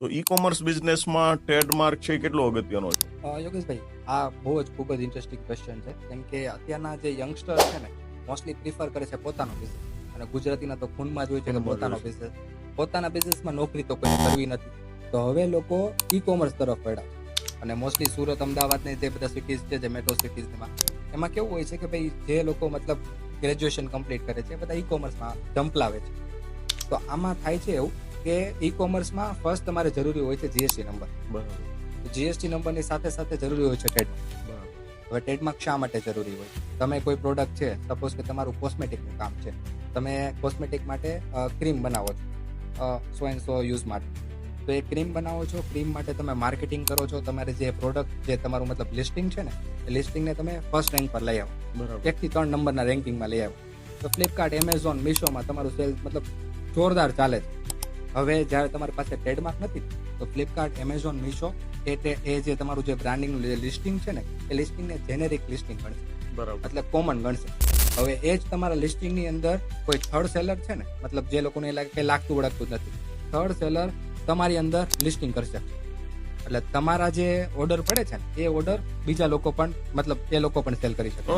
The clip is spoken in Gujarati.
તો ઈ કોમર્સ બિઝનેસમાં ટ્રેડમાર્ક છે કેટલો અગત્યનો છે? યોગેશભાઈ આ બહુ જ ખૂબ જ ઇન્ટરેસ્ટિંગ ક્વેશ્ચન છે. કેમ કે અત્યારના જે યંગસ્ટર છે ને મોસ્ટલી પ્રિફર કરે છે પોતાનો બિઝનેસ અને ગુજરાતીના તો ખૂનમાં જ હોય છે કે પોતાનો બિઝનેસ પોતાના બિઝનેસમાં નોકરી તો કોઈ કરવી નથી. તો હવે લોકો ઈ કોમર્સ તરફ વળ્યા અને મોસ્ટલી સુરત અમદાવાદની જે બધા સિટીઝ છે જે મેટ્રો સિટીઝમાં એમાં કેવું હોય છે કે ભાઈ જે લોકો મતલબ ગ્રેજ્યુએશન કમ્પ્લીટ કરે છે બધા ઈ કોમર્સમાં જંપલાવે છે. તો આમાં થાય છે એવું કે ઈ કોમર્સમાં ફર્સ્ટ તમારે જરૂરી હોય છે જીએસટી નંબર બરાબર. જીએસટી નંબરની સાથે સાથે જરૂરી હોય છે ટ્રેડમાર્ક હવે ટ્રેડમાર્ક શા માટે જરૂરી હોય? તમે કોઈ પ્રોડક્ટ છે સપોઝ કે તમારું કોસ્મેટિકનું કામ છે તમે કોસ્મેટિક માટે ક્રીમ બનાવો છો સો એન્ડ સો યુઝ માટે. તો એ ક્રીમ બનાવો છો ક્રીમ માટે તમે માર્કેટિંગ કરો છો તમારે જે પ્રોડક્ટ જે તમારું મતલબ લિસ્ટિંગ છે ને એ લિસ્ટિંગને તમે ફર્સ્ટ રેન્ક પર લઈ આવો. બરાબર. એકથી ત્રણ નંબરના રેન્કિંગમાં લઈ આવો. તો ફ્લિપકાર્ટ એમેઝોન મિશોમાં તમારું સેલ મતલબ જોરદાર ચાલે છે. હવે જ્યારે તમારી પાસે ટ્રેડમાર્ક નથી તો ફ્લિપકાર્ટ એમેઝોન મિશો એ તે- એ જે તમારું જે બ્રાન્ડિંગનું લિસ્ટિંગ છે ને એ લિસ્ટિંગને જેનેરિક લિસ્ટિંગ ગણશે. બરાબર. એટલે કોમન ગણશે. હવે એ જ તમારા લિસ્ટિંગની અંદર કોઈ થર્ડ સેલર છે ને મતલબ જે લોકોને લાગે કે લાગતું વળગતું જ નથી થર્ડ સેલર તમારી અંદર લિસ્ટિંગ કરશે. એટલે તમારા જે ઓર્ડર પડે છે ને એ ઓર્ડર બીજા લોકો પણ મતલબ એ લોકો પણ સેલ કરી શકે.